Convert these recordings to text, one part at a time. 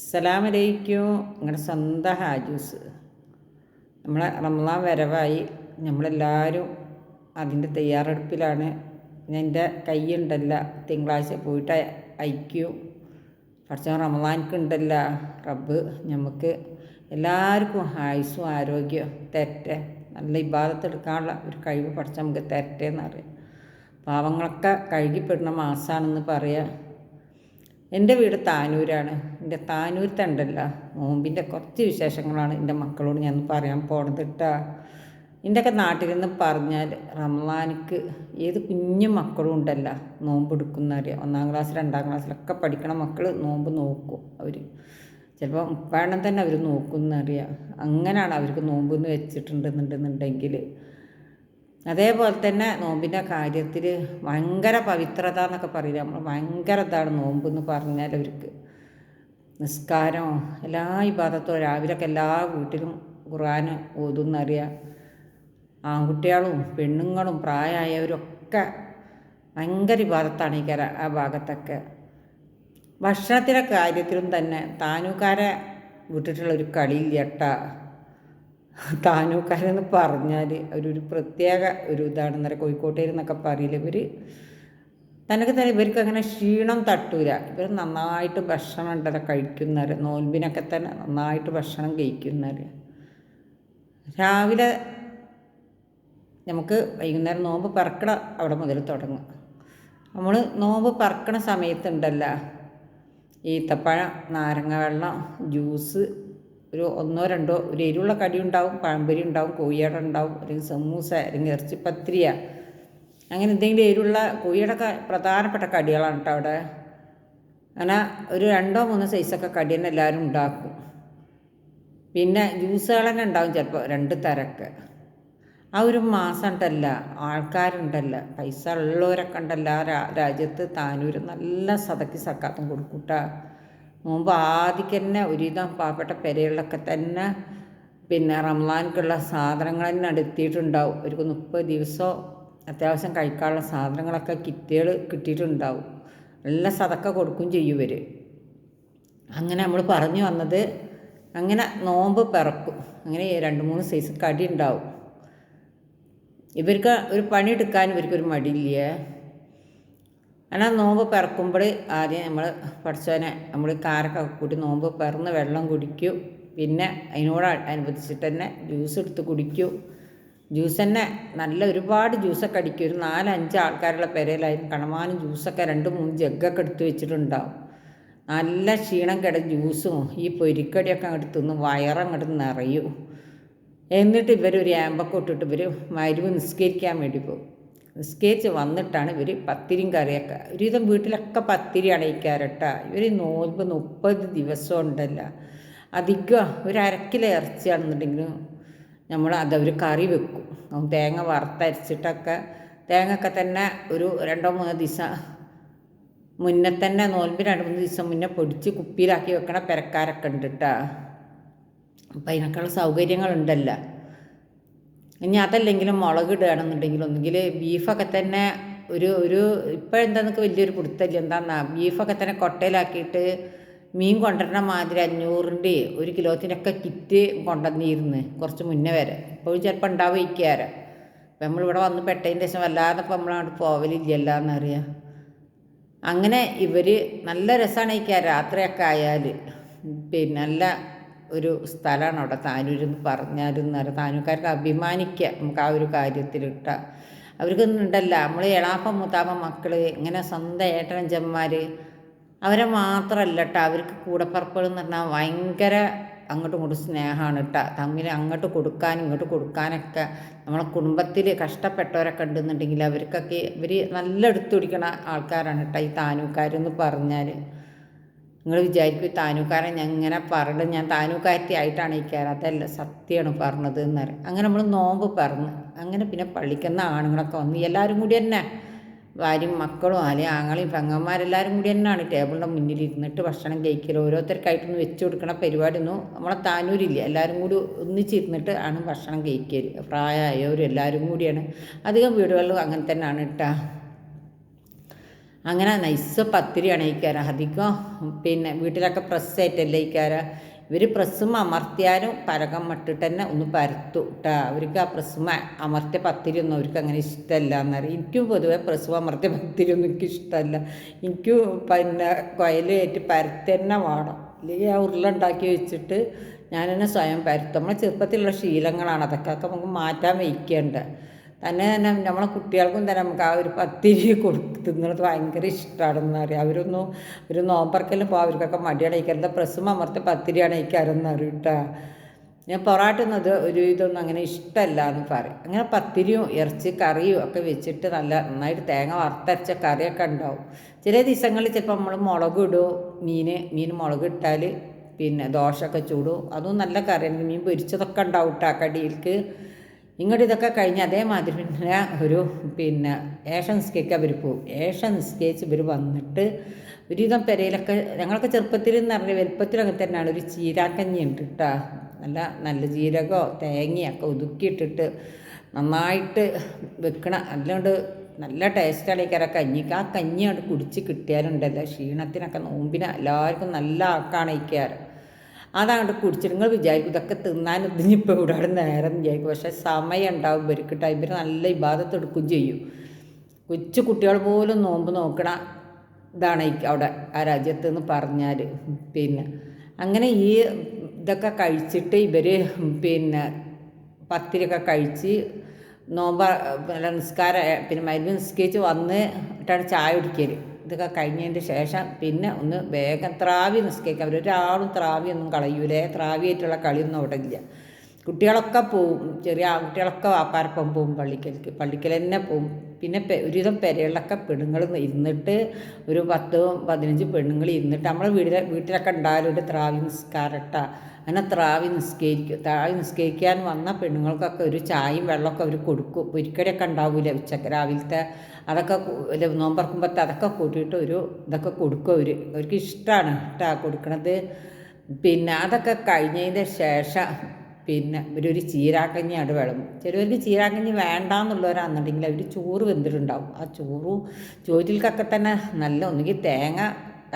അസ്സലാമലൈക്കും. നിങ്ങളുടെ സ്വന്തം ഹാജൂസ്. നമ്മളെ റംലാൻ വരവായി. നമ്മളെല്ലാവരും അതിന്റെ തയ്യാറെടുപ്പിലാണ്. എന്റെ കൈയുണ്ടല്ല തിങ്കളാഴ്ച പോയിട്ട് അയക്കും. പഠിച്ച റമലാൻക്കുണ്ടല്ല റബ്ബ് നമുക്ക് എല്ലാവർക്കും ആയുസ്സും ആരോഗ്യവും തെറ്റെ നല്ല ഇബാദത്തെടുക്കാനുള്ള ഒരു കഴിവ് പഠിച്ച നമുക്ക് തെറ്റേ എന്നറിയാം പാവങ്ങളൊക്കെ കഴുകിപ്പെടുന്ന മാസമാണെന്ന് പറയാം. എന്റെ വീട് താനൂരാണ്. എന്റെ താനൂർ തണ്ടല്ല നോമ്പിന്റെ കുറച്ച് വിശേഷങ്ങളാണ് എന്റെ മക്കളോട് ഞാൻ പറയാൻ പോണത് കേട്ടാ എന്റെയൊക്കെ നാട്ടിൽ നിന്ന് പറഞ്ഞാൽ റംലാനിക്ക് ഏത് കുഞ്ഞു മക്കളും ഉണ്ടല്ല നോമ്പ് എടുക്കുന്നറിയാം ഒന്നാം ക്ലാസ് രണ്ടാം ക്ലാസ്സിലൊക്കെ പഠിക്കണ മക്കൾ നോമ്പ് നോക്കും അവർ ചിലപ്പോൾ വേണം തന്നെ അവർ നോക്കുന്നറിയാം അങ്ങനെയാണ് അവർക്ക് നോമ്പ് എന്ന് വെച്ചിട്ടുണ്ടെന്നുണ്ടെന്നുണ്ടെങ്കിൽ അതേപോലെ തന്നെ നോമ്പിന്റെ കാര്യത്തിൽ ഭയങ്കര പവിത്രത എന്നൊക്കെ പറയില്ല? നമ്മൾ ഭയങ്കര ഇതാണ് നോമ്പ് എന്ന് പറഞ്ഞാൽ അവർക്ക്. നിസ്കാരം എല്ലാ വിഭാഗത്തും രാവിലെയൊക്കെ എല്ലാ വീട്ടിലും ഖുർആൻ ഓതുന്നറിയാം. ആൺകുട്ടികളും പെണ്ണുങ്ങളും പ്രായമായവരൊക്കെ ഭയങ്കര വിവാദത്താണ് ഈ കര ആ ഭാഗത്തൊക്കെ. ഭക്ഷണത്തിന്റെ കാര്യത്തിലും തന്നെ താനൂക്കാരെ വിട്ടിട്ടുള്ള ഒരു കളിയില്ല കേട്ടാ താനൂക്കാരെന്ന് പറഞ്ഞാൽ അവരൊരു പ്രത്യേക ഒരു ഇതാണെന്ന് പറയാം കോഴിക്കോട്ടേര് എന്നൊക്കെ പറയില്ല ഇവർ തനക്ക് തന്നെ ഇവർക്ക് അങ്ങനെ ക്ഷീണം തട്ടൂല. ഇവർ നന്നായിട്ട് ഭക്ഷണം ഉണ്ടല്ലോ കഴിക്കുന്നവർ നോൽബിനൊക്കെ തന്നെ നന്നായിട്ട് ഭക്ഷണം കഴിക്കുന്നവർ രാവിലെ നമുക്ക് വൈകുന്നേരം നോമ്പ് പറക്കണ അവിടെ മുതൽ തുടങ്ങും. നമ്മൾ നോമ്പ് പറക്കണ സമയത്തുണ്ടല്ലോ. ഈത്തപ്പഴം നാരങ്ങ വെള്ളം ജ്യൂസ് ഒരു ഒന്നോ രണ്ടോ ഒരു എരിവുള്ള കടി ഉണ്ടാവും പഴംപൊരി ഉണ്ടാവും കോഴിയട ഉണ്ടാവും അല്ലെങ്കിൽ സമൂസ അല്ലെങ്കിൽ ഇറച്ചിപ്പത്തിരിയ അങ്ങനെ എന്തെങ്കിലും എരിവുള്ള കോഴിയുടെ പ്രധാനപ്പെട്ട കടികളാണ് കേട്ടോ അവിടെ. അങ്ങനെ ഒരു രണ്ടോ മൂന്നോ സൈസൊക്കെ കടി തന്നെ എല്ലാവരും ഉണ്ടാക്കും. പിന്നെ ജ്യൂസുകൾ തന്നെ ഉണ്ടാവും ചിലപ്പോൾ രണ്ട് തരക്ക്. ആ ഒരു മാസം ഉണ്ടല്ല ആൾക്കാരുണ്ടല്ല പൈസ ഉള്ളവരൊക്കെ ഉണ്ടല്ല രാജ്യത്ത് താനൂർ നല്ല സതക്കി സക്കാത്തും കൊടുക്കൂട്ടാ മുമ്പ് ആദ്യം തന്നെ ഒരുവിധം പാവപ്പെട്ട പെരകളിലൊക്കെ തന്നെ പിന്നെ റംലാൻക്കുള്ള സാധനങ്ങൾ തന്നെ എടുത്തിട്ടുണ്ടാവും. ഒരു മുപ്പത് ദിവസമോ അത്യാവശ്യം കഴിക്കാനുള്ള സാധനങ്ങളൊക്കെ കിറ്റുകൾ കിട്ടിയിട്ടുണ്ടാവും. നല്ല സതക്ക കൊടുക്കും ചെയ്യും ഇവർ അങ്ങനെ നമ്മൾ പറഞ്ഞു വന്നത് അങ്ങനെ നോമ്പ് പിറക്കും. അങ്ങനെ രണ്ട് മൂന്ന് സൈസ് കടി ഉണ്ടാവും. ഇവർക്ക് ഒരു പണിയെടുക്കാൻ ഇവർക്കൊരു മടിയില്ലേ? അങ്ങനെ നോമ്പ് പിറക്കുമ്പോൾ ആദ്യം നമ്മൾ പഠിച്ചവനെ നമ്മൾ കാരൊക്കെ കൂട്ടി നോമ്പ് പിറന്ന് വെള്ളം കുടിക്കും. പിന്നെ അതിനോട് അനുബന്ധിച്ചിട്ട് തന്നെ ജ്യൂസ് എടുത്ത് കുടിക്കും. ജ്യൂസ് തന്നെ നല്ല ഒരുപാട് ജ്യൂസൊക്കെ അടിക്കും. ഒരു നാലഞ്ച് ആൾക്കാരുള്ള പെരയിലായിരുന്നു കണമാനും ജ്യൂസൊക്കെ രണ്ട് മൂന്ന് ജഗ്ഗൊക്കെ എടുത്ത് വെച്ചിട്ടുണ്ടാവും. നല്ല ക്ഷീണം കിട ജ്യൂസും ഈ പൊരിക്കടിയൊക്കെ അങ്ങോട്ട് തിന്ന് വയറങ്ങോട്ട് നിറയും. എന്നിട്ട് ഇവരൊരു ആമ്പൊക്കെ ഇട്ടിട്ട് ഇവർ മരുവ് നിസ്കരിക്കാൻ വേണ്ടി പോകും. നിസ്കരിച്ച് വന്നിട്ടാണ് ഇവർ പത്തിരിയും കറിയൊക്കെ. ഒരുവിധം വീട്ടിലൊക്കെ പത്തിരി അണയിക്കാരട്ടാ. ഇവർ നോൽപ്പ് മുപ്പത് ദിവസം ഉണ്ടല്ല. അധികം ഒരു അരക്കിലോ ഇറച്ചിയാണെന്നുണ്ടെങ്കിലും നമ്മൾ അതവർ കറി വെക്കും. തേങ്ങ വറുത്തരച്ചിട്ടൊക്കെ തേങ്ങ ഒക്കെ തന്നെ ഒരു രണ്ടോ മൂന്നോ ദിവസം മുന്നേ തന്നെ നോൽമ്പ് രണ്ട് മൂന്ന് ദിവസം മുന്നേ പൊടിച്ച് കുപ്പിയിലാക്കി വെക്കണ പെരക്കാരൊക്കെ ഉണ്ട് കേട്ടോ അപ്പം അതിനൊക്കെയുള്ള സൗകര്യങ്ങളുണ്ടല്ലോ. ഇനി അതല്ലെങ്കിലും മുളക് ഇടുകയാണെന്നുണ്ടെങ്കിൽ ഒന്നുകിൽ ബീഫൊക്കെ തന്നെ ഒരു ഒരു ഇപ്പോഴെന്താന്നൊക്കെ വലിയൊരു പിടുത്തല്ല എന്താന്നാ ബീഫൊക്കെ തന്നെ കൊട്ടയിലാക്കിയിട്ട് മീൻ കൊണ്ടുവരണ മാതിരി അഞ്ഞൂറിന്റെ ഒരു കിലോത്തിനൊക്കെ കിറ്റ് കൊണ്ടുവന്നിരുന്ന് കുറച്ച് മുന്നേ വരെ. ഇപ്പോഴും ചിലപ്പോൾ ഉണ്ടാവും ഇരിക്കാറ് അപ്പം നമ്മളിവിടെ വന്ന് പെട്ടതിന്റെ ശേഷം വല്ലാതെ ഇപ്പം നമ്മളങ്ങോട്ട് പോവലില്ല എന്നറിയാം അങ്ങനെ ഇവർ നല്ല രസമാണ് ഇരിക്കുക രാത്രിയൊക്കെ ആയാൽ പിന്നെ നല്ല ഒരു സ്ഥലമാണ് അവിടെ താനൂരെന്ന് എന്ന് പറഞ്ഞാലും താനൂർക്കാർക്ക് അഭിമാനിക്കുക. നമുക്ക് ആ ഒരു കാര്യത്തിലിട്ട അവർക്കൊന്നുണ്ടല്ല നമ്മൾ എളാപ്പം മുത്താപ്പം മക്കൾ ഇങ്ങനെ സ്വന്തം ഏട്ടനഞ്ചന്മാർ അവരെ മാത്രമല്ല കേട്ടോ അവർക്ക് കൂടപ്പറപ്പുകൾ എന്ന് പറഞ്ഞാൽ ഭയങ്കര അങ്ങോട്ടും ഇങ്ങോട്ടും സ്നേഹമാണ് കേട്ടോ തമ്മിൽ അങ്ങോട്ട് കൊടുക്കാനും ഇങ്ങോട്ട് കൊടുക്കാനൊക്കെ നമ്മളെ കുടുംബത്തിൽ കഷ്ടപ്പെട്ടവരൊക്കെ ഉണ്ടെന്നുണ്ടെങ്കിൽ അവർക്കൊക്കെ ഇവർ നല്ല എടുത്തു പിടിക്കണ ആൾക്കാരാണ് കേട്ടോ ഈ താനൂക്കാരെന്ന് പറഞ്ഞാൽ നിങ്ങൾ വിചാരിക്കും താനൂക്കാരൻ ഞാൻ ഇങ്ങനെ പറഞ്ഞു ഞാൻ താനൂക്കാരത്തി ആയിട്ടാണ് കയറി അതല്ല സത്യമാണ് പറഞ്ഞത് എന്ന് പറയും അങ്ങനെ നമ്മൾ നോമ്പ് പറഞ്ഞ് അങ്ങനെ പിന്നെ പള്ളിക്കുന്ന ആണുങ്ങളൊക്കെ വന്ന് എല്ലാവരും കൂടി തന്നെ. ഭാര്യയും മക്കളും അല്ലെങ്കിൽ ആങ്ങളെയും പെങ്ങന്മാരെല്ലാവരും കൂടി തന്നെയാണ്. ടേബിളിന്റെ മുന്നിൽ ഇരുന്നിട്ട് ഭക്ഷണം കഴിക്കൽ ഓരോരുത്തർക്കായിട്ടൊന്ന് വെച്ച് കൊടുക്കണ പരിപാടിയൊന്നും നമ്മളെ താനൂരില്ല. എല്ലാവരും കൂടി ഒന്നിച്ചിരുന്നിട്ട് ആണ് ഭക്ഷണം കഴിക്കൽ. പ്രായമായവരും എല്ലാവരും കൂടിയാണ്. അധികം വീടുകളിലും അങ്ങനെ തന്നെയാണ് കേട്ടോ അങ്ങനെ നൈസ് പത്തിരിയാണ് ഇക്കാര അധികം പിന്നെ വീട്ടിലൊക്കെ പ്രസ് ആയിട്ടല്ലേ ഇക്കാര ഇവർ പ്രസ്സും അമർത്തിയാലും പരകം ഇട്ടിട്ട് തന്നെ ഒന്ന് പരത്തു കേട്ടോ അവർക്ക് ആ പ്രസ്സും അമർത്തിയ പത്തിരി ഒന്നും അവർക്ക് അങ്ങനെ ഇഷ്ടമല്ല എന്നറിയാം. എനിക്കും പൊതുവെ പ്രസ്സും അമർത്തിയ പത്തിരി ഒന്നും എനിക്ക് ഇഷ്ടമല്ല. എനിക്കും പിന്നെ കൊയലേറ്റ് പരത്തി തന്നെ വേണം. അല്ലെങ്കിൽ ആ ഉരുള ഉണ്ടാക്കി വെച്ചിട്ട് ഞാൻ തന്നെ സ്വയം പരത്തും. നമ്മളെ ചെറുപ്പത്തിലുള്ള ശീലങ്ങളാണ്. അതൊക്കെ നമുക്ക് മാറ്റാൻ വയ്ക്കേണ്ടത് തന്നെ തന്നെ നമ്മളെ കുട്ടികൾക്കും തന്നെ നമുക്ക് ആ ഒരു പത്തിരി കൊടുത്ത് തിന്നുന്നത് ഭയങ്കര ഇഷ്ടമാണെന്ന് അറിയാം. അവരൊന്നും ഒരു നോമ്പറക്കലും പോകും അവർക്കൊക്കെ മടിയാണ്. കഴിക്കരുത് പ്രസും അമർത്തി പത്തിരിയാണ് കഴിക്കാറെന്ന് അറിയും ഞാൻ പൊറാട്ടുന്നത് ഒരു ഇതൊന്നും അങ്ങനെ ഇഷ്ടമല്ല എന്ന് പറയും. അങ്ങനെ പത്തിരിയും ഇറച്ചി കറിയും ഒക്കെ വെച്ചിട്ട് നല്ല നന്നായിട്ട് തേങ്ങ വറുത്തരച്ച കറിയൊക്കെ ഉണ്ടാവും. ചില ദിവസങ്ങളിൽ ചിലപ്പോൾ നമ്മൾ മുളക് ഇടും. മീൻ മീൻ മുളക് ഇട്ടാൽ പിന്നെ ദോശയൊക്കെ ചൂടും. അതും നല്ല കറിയാണ്. മീൻ പൊരിച്ചതൊക്കെ ഉണ്ടാവും കേട്ടോ കടിയിലേക്ക് ഇങ്ങോട്ട് ഇതൊക്കെ കഴിഞ്ഞ് അതേമാതിരി പിന്നെ ഒരു പിന്നെ ഏഷ്യൻ സ്കേക്ക് അവർ പോകും ഏഷ്യൻ സ്കേച്ച് ഇവർ വന്നിട്ട് ഒരുവിധം പെരയിലൊക്കെ ഞങ്ങളൊക്കെ ചെറുപ്പത്തിൽ എന്ന് പറഞ്ഞാൽ വലുപ്പത്തിലൊക്കെ തന്നെയാണ്. ഒരു ചീരാക്കഞ്ഞി ഉണ്ട് കേട്ടോ നല്ല നല്ല ജീരകമോ തേങ്ങയൊക്കെ ഒതുക്കിയിട്ടിട്ട് നന്നായിട്ട് വെക്കണ അല്ലാണ്ട് നല്ല ടേസ്റ്റാണ് ഈ കര കഞ്ഞിക്ക് ആ കഞ്ഞി അവിടെ കുടിച്ച് കിട്ടിയാലുണ്ടല്ലോ. ക്ഷീണത്തിനൊക്കെ നോമ്പിന് എല്ലാവർക്കും നല്ല ആക്കാണ് ഈ കയറ് അതങ്ങോട്ട് കുടിച്ചിട്ട് നിങ്ങൾ വിചാരിക്കും ഇതൊക്കെ തിന്നാനൊന്നും ഇതിനിപ്പോൾ ഇവിടെ നേരം വിചാരിക്കും. പക്ഷേ സമയം ഉണ്ടാവും ഇവർക്ക് ഇവർ നല്ല ഇബാദത്ത് എടുക്കുകയും ചെയ്യും. കൊച്ചു കുട്ടികൾ പോലും നോമ്പ് നോക്കണ ഇതാണ് അവിടെ ആ രാജ്യത്ത് എന്ന് പറഞ്ഞാൽ പിന്നെ അങ്ങനെ ഈ ഇതൊക്കെ കഴിച്ചിട്ട് ഇവർ പിന്നെ പത്തിരിയൊക്കെ കഴിച്ച് നോമ്പ് നിസ്കാരം പിന്നെ മരുന്ന് നിസ്കരിച്ച് വന്ന് ഇട്ടാണ് ചായ കുടിക്കൽ ഇതൊക്കെ കഴിഞ്ഞതിന്റെ ശേഷം പിന്നെ ഒന്ന് വേഗം ത്രാവി നിസ്കരിക്കുക. അവർ ഒരാളും ത്രാവിയൊന്നും കളയൂലേ. ത്രാവിയായിട്ടുള്ള കളിയൊന്നും അവിടെ ഇല്ല. കുട്ടികളൊക്കെ പോവും. ചെറിയ കുട്ടികളൊക്കെ വാപ്പാരപ്പം പോവും പള്ളിക്കലേക്ക് പള്ളിക്കൽ തന്നെ പോവും. പിന്നെ ഒരുവിധം പെരകളിലൊക്കെ പെണ്ണുങ്ങൾ ഇരുന്നിട്ട് ഒരു പത്ത് പതിനഞ്ച് പെണ്ണുങ്ങൾ ഇരുന്നിട്ട് നമ്മളെ വീട്ടിലെ വീട്ടിലൊക്കെ ഉണ്ടായാലും ഒരു ത്രാവി നിസ്കാരട്ട. അങ്ങനെ ത്രാവി നിസ്കരിക്കും ത്രാവി നിസ്കരിക്കാൻ വന്ന പെണ്ണുങ്ങൾക്കൊക്കെ ഒരു ചായയും വെള്ളമൊക്കെ അവർ കൊടുക്കും. ഒരിക്കലൊക്കെ ഉണ്ടാവില്ല ഉച്ചയ്ക്ക് രാവിലത്തെ അതൊക്കെ നോമ്പറക്കുമ്പോഴത്തെ അതൊക്കെ കൂട്ടിയിട്ട് ഒരു ഇതൊക്കെ കൊടുക്കും അവർ അവർക്ക് ഇഷ്ടമാണ് ഇഷ്ടമാണ് കൊടുക്കണത്. പിന്നെ അതൊക്കെ കഴിഞ്ഞതിന്റെ ശേഷം പിന്നെ ഇവരൊരു ചീരാക്കഞ്ഞിയാണ് വേണം ചിലവർക്ക് ചീരാക്കഞ്ഞി വേണ്ടാന്നുള്ളവരാണെന്നുണ്ടെങ്കിൽ അവർ ചോറ് വെന്തിട്ടുണ്ടാവും. ആ ചോറും ചോറ്റിൽക്കൊക്കെ തന്നെ നല്ല ഒന്നുകിൽ തേങ്ങ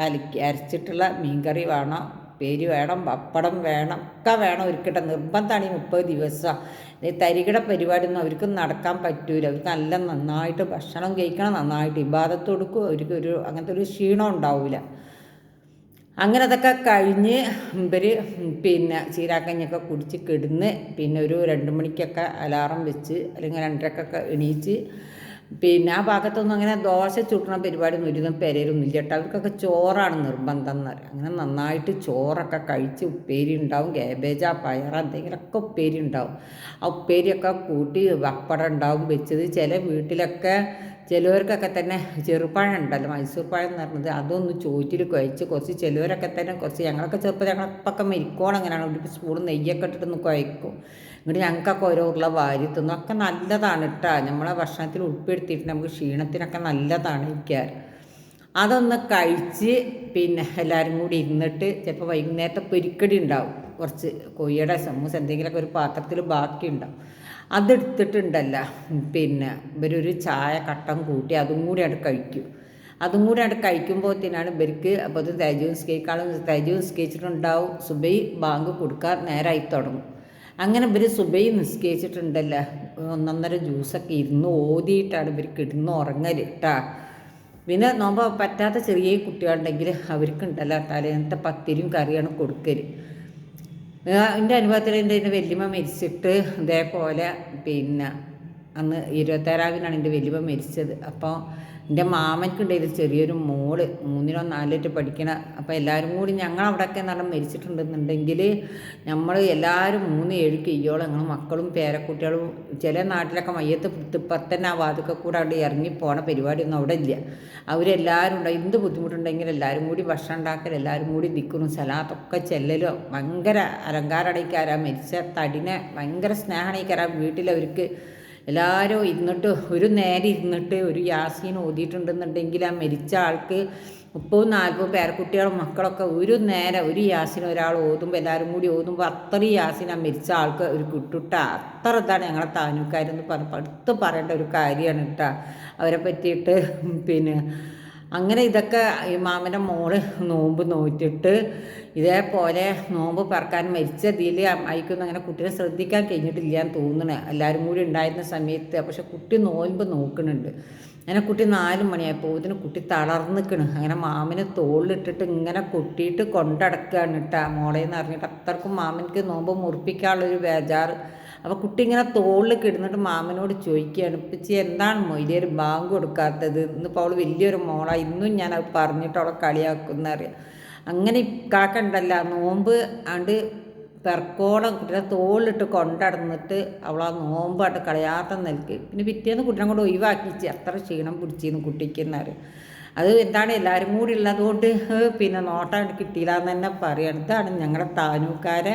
അലക്കി അരച്ചിട്ടുള്ള മീൻകറി വേണം. പേര് വേണം പപ്പടം വേണം ഒക്കെ വേണം ഒരുക്കട്ടെ നിർബന്ധമാണ് ഈ മുപ്പത് ദിവസം. തരികിട പരിപാടി ഒന്നും അവർക്ക് നടക്കാൻ പറ്റൂല. അവർക്ക് നല്ല നന്നായിട്ട് ഭക്ഷണം കഴിക്കണം നന്നായിട്ട് ഇബാദത്ത് കൊടുക്കും അവർക്ക് ഒരു അങ്ങനത്തെ ഒരു ക്ഷീണം ഉണ്ടാവില്ല അങ്ങനെ അതൊക്കെ കഴിഞ്ഞ് ഇവർ പിന്നെ ചീരാക്കഞ്ഞൊക്കെ കുടിച്ച് കിടന്ന് പിന്നെ ഒരു രണ്ട് മണിക്കൊക്കെ അലാറം വെച്ച് അല്ലെങ്കിൽ രണ്ടരക്കൊക്കെ എണീച്ച് പിന്നെ ആ ഭാഗത്തൊന്നും അങ്ങനെ ദോശ ചുട്ടണ പരിപാടി ഒന്നും ഒരുതും പെരയിലൊന്നും ഇല്ല കേട്ടോ. അവർക്കൊക്കെ ചോറാണ് നിർബന്ധം എന്ന് പറയാം അങ്ങനെ നന്നായിട്ട് ചോറൊക്കെ കഴിച്ച് ഉപ്പേരി ഉണ്ടാവും ഗ്യാബേജ പയർ എന്തെങ്കിലുമൊക്കെ ഉപ്പേരി ഉണ്ടാവും. ആ ഉപ്പേരിയൊക്കെ കൂട്ടി പപ്പടം ഉണ്ടാവും വെച്ചത്. ചില വീട്ടിലൊക്കെ ചിലവർക്കൊക്കെ തന്നെ ചെറുപ്പഴം ഉണ്ടല്ലോ മൈസൂർ പഴം എന്ന് പറഞ്ഞത് അതൊന്ന് ചോറ്റിൽ കുഴച്ച് കുറച്ച് ചിലവരൊക്കെ തന്നെ കുറച്ച് ഞങ്ങളൊക്കെ ചെറുപ്പം ഞങ്ങളപ്പൊക്കെ അങ്ങനെയാണ്. ഒരു സ്പൂൺ നെയ്യൊക്കെ ഇട്ടിട്ടൊന്ന് കുഴക്കും. എന്നിട്ട് ഞങ്ങൾക്കൊക്കെ ഓരോ ഉള്ള വാരി ഒക്കെ നല്ലതാണ് കേട്ടോ നമ്മളെ ഭക്ഷണത്തിൽ ഉൾപ്പെടുത്തിയിട്ട് നമുക്ക് ക്ഷീണത്തിനൊക്കെ നല്ലതാണ് ഇരിക്കാൻ അതൊന്ന് കഴിച്ച് പിന്നെ എല്ലാവരും കൂടി ഇരുന്നിട്ട് ചിലപ്പോൾ വൈകുന്നേരത്തെ പൊരിക്കടി ഉണ്ടാവും. കുറച്ച് കൊയ്യയുടെ സമൂസ എന്തെങ്കിലുമൊക്കെ ഒരു പാത്രത്തിൽ ബാക്കി ഉണ്ടാവും. അതെടുത്തിട്ടുണ്ടല്ല പിന്നെ ഇവരൊരു ചായ കട്ടം കൂട്ടി അതും കൂടി അവിടെ കഴിക്കും. അതും കൂടി അവിടെ കഴിക്കുമ്പോഴത്തേനാണ് ഇവർക്ക് അപ്പോൾ അത് തേജവും സ്കേക്കാളും തേജവും സ്കേച്ചിട്ടുണ്ടാവും സുബൈ ബാങ്ക് കൊടുക്കാൻ നേരമായി തുടങ്ങും. അങ്ങനെ ഇവർ സുബൈ നിസ്കരിച്ചിട്ടുണ്ടല്ലോ. ഒന്നൊന്നര ജ്യൂസൊക്കെ ഇരുന്ന് ഓതിയിട്ടാണ് ഇവർക്ക് കിടന്ന് ഉറങ്ങൽ കേട്ടാ പിന്നെ നോമ്പ പറ്റാത്ത ചെറിയ കുട്ടികളുണ്ടെങ്കിൽ അവർക്കുണ്ടല്ലോ തലേന്നത്തെ പത്തിരിയും കറിയാണ് കൊടുക്കൽ എന്റെ അനുഭവത്തിൽ എന്റെ എന്റെ വല്യമ്മ മരിച്ചിട്ട് ഇതേപോലെ പിന്നെ അന്ന് ഇരുപത്തേഴാവിനാണ് എന്റെ വല്യമ്മ മരിച്ചത്. അപ്പോൾ എന്റെ മാമൻക്കുണ്ടായിരുന്നു ചെറിയൊരു മോൾ മൂന്നിനോ നാലിലോ പഠിക്കണ അപ്പോൾ എല്ലാവരും കൂടി ഞങ്ങൾ അവിടെയൊക്കെ നടന്ന് മരിച്ചിട്ടുണ്ടെന്നുണ്ടെങ്കിൽ നമ്മൾ എല്ലാവരും മൂന്ന് ഏഴ് കയ്യോളം ഞങ്ങൾ മക്കളും പേരക്കുട്ടികളും ചില നാട്ടിലൊക്കെ മയ്യത്ത് ഇപ്പം തന്നെ ആ വാതുക്കെ കൂടെ അവിടെ ഇറങ്ങി പോണ പരിപാടിയൊന്നും അവിടെ ഇല്ല. അവരെല്ലാവരും ഉണ്ട് എന്ത് ബുദ്ധിമുട്ടുണ്ടെങ്കിൽ എല്ലാവരും കൂടി ഭക്ഷണം ഉണ്ടാക്കൽ എല്ലാവരും കൂടി നിൽക്കുന്നു സ്ഥലത്തൊക്കെ ചെല്ലലോ ഭയങ്കര അലങ്കാരടയ്ക്കാരാ മരിച്ച തടിനെ ഭയങ്കര സ്നേഹണയ്ക്കാരാ വീട്ടിലവർക്ക് എല്ലാവരും ഇരുന്നിട്ട് ഒരു നേരം ഇരുന്നിട്ട് ഒരു യാസീൻ ഓതിയിട്ടുണ്ടെന്നുണ്ടെങ്കിൽ ആ മരിച്ച ആൾക്ക് മുപ്പതും നാൽപ്പതും പേരക്കുട്ടികളും മക്കളൊക്കെ ഒരു നേരം ഒരു യാസിന് ഒരാൾ ഓതുമ്പോൾ എല്ലാവരും കൂടി ഓതുമ്പോൾ അത്രയും യാസിൻ ആ മരിച്ച ആൾക്ക് ഒരു കിട്ടുട്ട. അത്ര ഇതാണ് ഞങ്ങളെ താനൂക്കാരെന്ന് പറഞ്ഞപ്പോൾ അടുത്ത് പറയേണ്ട ഒരു കാര്യമാണ് കേട്ടോ. അവരെ പറ്റിയിട്ട് പിന്നെ അങ്ങനെ ഇതൊക്കെ ഈ മാമന്റെ മോൾ നോമ്പ് നോറ്റിട്ട് ഇതേപോലെ നോമ്പ് പറക്കാൻ മരിച്ച മരിച്ചതിൽ അയക്കൊന്നും അങ്ങനെ കുട്ടീനെ ശ്രദ്ധിക്കാൻ കഴിഞ്ഞിട്ടില്ല എന്ന് തോന്നണേ. എല്ലാവരും കൂടി ഉണ്ടായിരുന്ന സമയത്ത്. പക്ഷെ കുട്ടി നോമ്പ് നോക്കുന്നുണ്ട് അങ്ങനെ കുട്ടി നാല് മണിയായപ്പോൾ ഇതിന് കുട്ടി തളർന്നിക്കണ്. അങ്ങനെ മാമിന് തോളിലിട്ടിട്ട് ഇങ്ങനെ കൊട്ടിയിട്ട് കൊണ്ടടക്കുകയാണ് കേട്ടോ മോളേന്ന് അറിഞ്ഞിട്ട് അത്രക്കും മാമനക്ക് നോമ്പ് മുറിപ്പിക്കാനുള്ളൊരു ബേജാറ്. അപ്പോൾ കുട്ടി ഇങ്ങനെ തോളിൽ കിടന്നിട്ട് മാമനോട് ചോദിക്കുകയാണ് ഇപ്പച്ചി എന്താണ് മൊയ്ലിയൊരു ബാങ്ക് കൊടുക്കാത്തത്? ഇന്നിപ്പോൾ അവൾ വലിയൊരു മോളാണ് ഇന്നും ഞാൻ അത് പറഞ്ഞിട്ട് അവളെ കളിയാക്കുന്ന അറിയാം. അങ്ങനെ കാക്കണ്ടല്ല നോമ്പ് അണ്ട് പെർക്കോളം കുട്ടിനെ തോളിലിട്ട് കൊണ്ടടന്നിട്ട് അവൾ ആ നോമ്പായിട്ട് കളയാത്ത നിൽക്ക്. പിന്നെ പിറ്റേന്ന് കുട്ടിനെ കൊണ്ട് ഒഴിവാക്കിച്ച് അത്ര ക്ഷീണം പിടിച്ചിരുന്നു കുട്ടിക്കുന്നറിയാം അത് എന്താണ് എല്ലാവരും കൂടി ഉള്ളതുകൊണ്ട് പിന്നെ നോട്ടം കിട്ടിയില്ല എന്ന് തന്നെ പറയണം. ഇതാണ് ഞങ്ങളുടെ താനൂക്കാരെ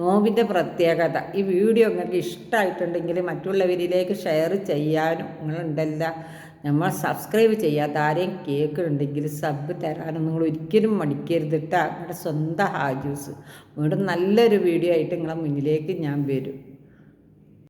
നോമ്പിന്റെ പ്രത്യേകത. ഈ വീഡിയോ നിങ്ങൾക്ക് ഇഷ്ടമായിട്ടുണ്ടെങ്കിൽ മറ്റുള്ളവരിലേക്ക് ഷെയർ ചെയ്യാനും നിങ്ങളുണ്ടല്ല. നമ്മൾ സബ്സ്ക്രൈബ് ചെയ്യാത്ത ആരെയും കേൾക്കുന്നുണ്ടെങ്കിൽ സബ് തരാനും നിങ്ങൾ ഒരിക്കലും മടിക്കരുത് കേട്ടോ നിങ്ങളുടെ സ്വന്തം ഹാജൂസ്. വീണ്ടും നല്ലൊരു വീഡിയോ ആയിട്ട് നിങ്ങളെ മുന്നിലേക്ക് ഞാൻ വരും.